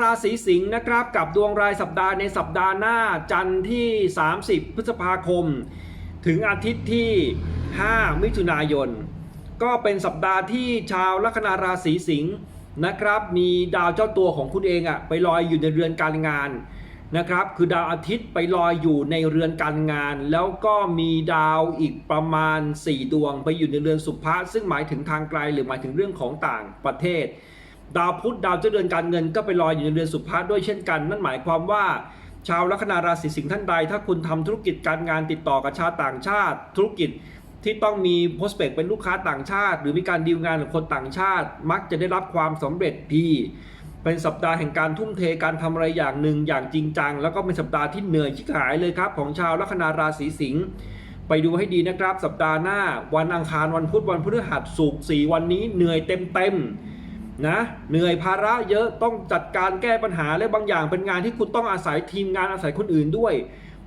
ราศีสิงห์นะครับกับดวงรายสัปดาห์ในสัปดาห์หน้าจันทร์ที่ 30 พฤษภาคม ถึงอาทิตย์ที่ 5 มิถุนายน ก็เป็นสัปดาห์ที่ชาวลัคนาราศีสิงห์นะครับ มีดาวเจ้าตัวของคุณเองอะไปลอยอยู่ในเรือนการงานนะครับคือดาวอาทิตย์ไปลอยอยู่ในเรือนการงาน แล้วก็มีดาวอีกประมาณ 4 ดวงไปอยู่ในเรือนสุภะซึ่งหมายถึงทางไกลหรือหมายถึงเรื่องของต่างประเทศ ดาวพุธดาวเจ้าเรือนการเงินก็ไปลอยอยู่ในเรือนสุภะด้วยเช่นกัน นั่นหมายความว่า ชาวลัคนาราศีสิงห์ท่านใด ถ้าคุณทำธุรกิจการงานติดต่อกับชาวต่างชาติ ธุรกิจที่ต้องมีโพสเปกเป็นลูกค้าต่างชาติ หรือมีการดีลงานกับคนต่างชาติ มักจะได้รับความสำเร็จดีเป็นสัปดาห์แห่งการทุ่มเทการทำอะไรอย่างหนึ่งอย่างจริงจัง แล้วก็เป็นสัปดาห์ที่เหนื่อยชิบหายเลยครับ ของชาวลัคนาราศีสิงห์ไปดูให้ดีนะครับ สัปดาห์หน้า วันอังคารวันพุธวันพฤหัสศุกร์สี่วันนี้เหนื่อยเต็มเต็ม นะเหนื่อยภาระเยอะต้องจัดการแก้ปัญหาและบางอย่างเป็นงานที่คุณต้องอาศัยทีมงานอาศัยคนอื่นด้วย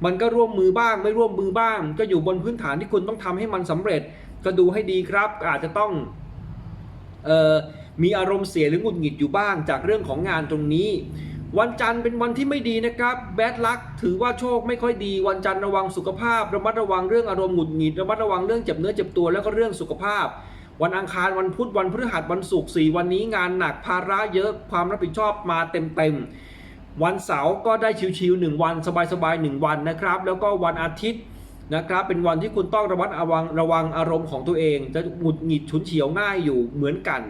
มันก็ร่วมมือบ้างไม่ร่วมมือบ้าง ก็อยู่บนพื้นฐานที่คุณต้องทำให้มันสำเร็จ ก็ดูให้ดีครับ อาจจะต้องเอ่อมีอารมณ์เสียหรือหงุดหงิดอยู่บ้าง จากเรื่องของงานตรงนี้ วันจันทร์เป็นวันที่ไม่ดีนะครับแบดลักถือว่าโชคไม่ค่อยดี วันจันทร์ระวังสุขภาพ ระมัดระวังเรื่องอารมณ์หงุดหงิดระมัดระวังเรื่องเจ็บเนื้อเจ็บตัวแล้วก็เรื่องสุขภาพ วันอังคารวันพุธวันพฤหัสวันศุกร์สี่วันนี้งานหนักภาระเยอะความรับผิดชอบมาเต็มๆ วันเสาร์ก็ได้ชิวๆหนึ่งวันสบายๆหนึ่งวันนะครับ แล้วก็วันอาทิตย์นะครับเป็นวันที่คุณต้องระมัดระวังระวังอารมณ์ของตัวเอง จะหงุดหงิดฉุนเฉียวง่ายอยู่เหมือนกัน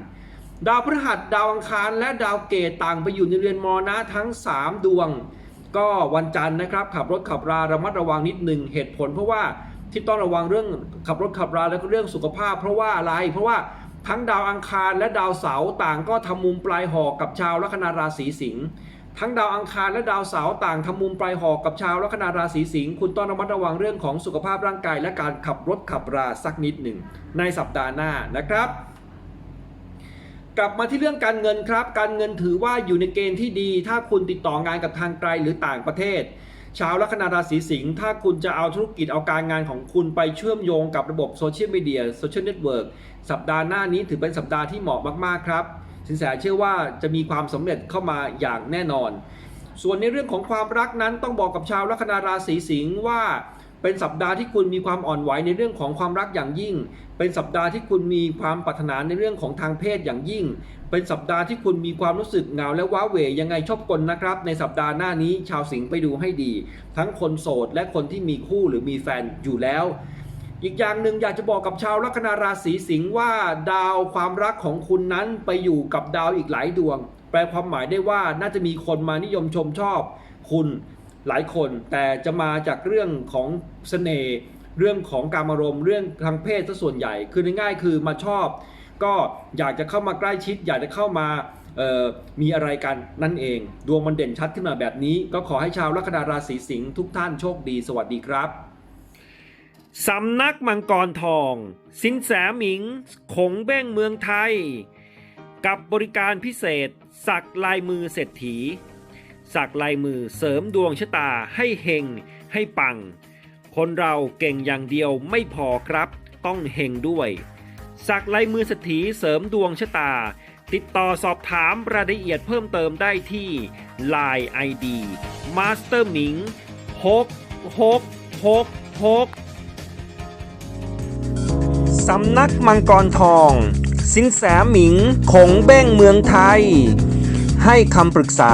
ดาวพฤหัสดาวอังคารและดาวเกตต่างไปอยู่ในเรือนมรณะทั้ง 3 ดวง ก็วันจันทร์นะครับขับรถขับราระมัดระวังนิดหนึ่งเหตุผลเพราะว่า ที่ต้องระวังเรื่องขับรถขับราแล้วก็เรื่องสุขภาพ เพราะว่าอะไร เพราะว่าทั้งดาวอังคารและดาวเสาร์ต่างก็ทำมุมปลายหอกกับชาวลัคนาราศีสิงห์ทั้งดาวอังคารและดาวเสาร์ต่างทำมุมปลายหอกกับชาวลัคนาราศีสิงห์คุณต้องระมัดระวังเรื่องของสุขภาพร่างกายและการขับรถขับราสักนิดหนึ่งในสัปดาห์หน้านะครับกลับมาที่เรื่องการเงินครับ การเงินถือว่าอยู่ในเกณฑ์ที่ดี ถ้าคุณติดต่องานกับทางไกลหรือต่างประเทศ ชาวลัคนาราศีสิงห์ถ้าคุณจะเอาธุรกิจเอาการงานของคุณไปเชื่อมโยงกับระบบโซเชียลมีเดียโซเชียลเน็ตเวิร์กสัปดาห์หน้านี้ถือเป็นสัปดาห์ที่เหมาะมากๆครับ สินแสเชื่อว่าจะมีความสำเร็จเข้ามาอย่างแน่นอน ส่วนในเรื่องของความรักนั้นต้องบอกกับชาวลัคนาราศีสิงห์ว่า เป็นสัปดาห์ที่คุณมีความอ่อนไหวในเรื่องของความรักอย่างยิ่ง เป็นสัปดาห์ที่คุณมีความปรารถนาในเรื่องของทางเพศอย่างยิ่ง เป็นสัปดาห์ที่คุณมีความรู้สึกเหงาและว้าเหวยังไงชอบกลนะครับ ในสัปดาห์หน้านี้ชาวสิงห์ไปดูให้ดี ทั้งคนโสดและคนที่มีคู่หรือมีแฟนอยู่แล้วอีกอย่างหนึ่งอยากจะบอกกับชาวลัคนาราศีสิงห์ว่าดาวความรักของคุณนั้นไปอยู่กับดาวอีกหลายดวง แปลความหมายได้ว่าน่าจะมีคนมานิยมชมชอบ คุณ หลายคน แต่จะมาจากเรื่องของเสน่ห์เรื่องของการอารมณ์เรื่องทางเพศซะส่วนใหญ่คือง่ายๆคือมาชอบ ก็อยากจะเข้ามาใกล้ชิด อยากจะเข้ามามีอะไรกันนั่นเอง ดวงมันเด่นชัดขึ้นมาแบบนี้ ก็ขอให้ชาวลัคนาราศีสิงห์ทุกท่านโชคดี สวัสดีครับสำนักมังกรทอง สินแสหมิงคงเบ้งเมืองไทย กับบริการพิเศษ สักลายมือเศรษฐี สักลายมือเสริมดวงชะตาให้เฮงให้ปัง คนเราเก่งอย่างเดียวไม่พอครับ ต้องเฮงด้วย สักลายมือเศรษฐีเสริมดวงชะตา ติดต่อสอบถามรายละเอียดเพิ่มเติมได้ที่ Line ID Master หมิง6 6 6 6สำนักมังกรทอง สินแสหมิงคงเบ้งเมืองไทย ให้คำปรึกษา